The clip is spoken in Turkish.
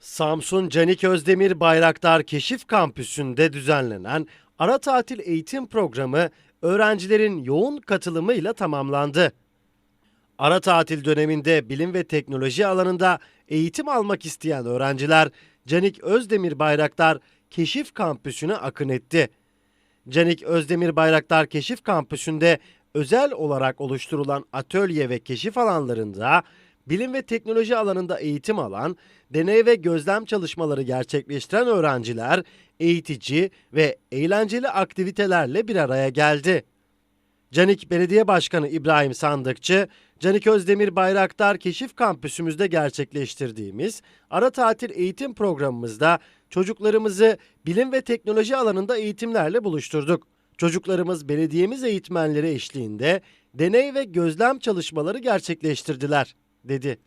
Samsun Canik Özdemir Bayraktar Keşif Kampüsü'nde düzenlenen ara tatil eğitim programı öğrencilerin yoğun katılımıyla tamamlandı. Ara tatil döneminde bilim ve teknoloji alanında eğitim almak isteyen öğrenciler Canik Özdemir Bayraktar Keşif Kampüsü'ne akın etti. Canik Özdemir Bayraktar Keşif Kampüsü'nde özel olarak oluşturulan atölye ve keşif alanlarında bilim ve teknoloji alanında eğitim alan, deney ve gözlem çalışmaları gerçekleştiren öğrenciler eğitici ve eğlenceli aktivitelerle bir araya geldi. Canik Belediye Başkanı İbrahim Sandıkçı, Canik Özdemir Bayraktar Keşif Kampüsümüzde gerçekleştirdiğimiz ara tatil eğitim programımızda çocuklarımızı bilim ve teknoloji alanında eğitimlerle buluşturduk. Çocuklarımız belediyemiz eğitmenleri eşliğinde deney ve gözlem çalışmaları gerçekleştirdiler, dedi.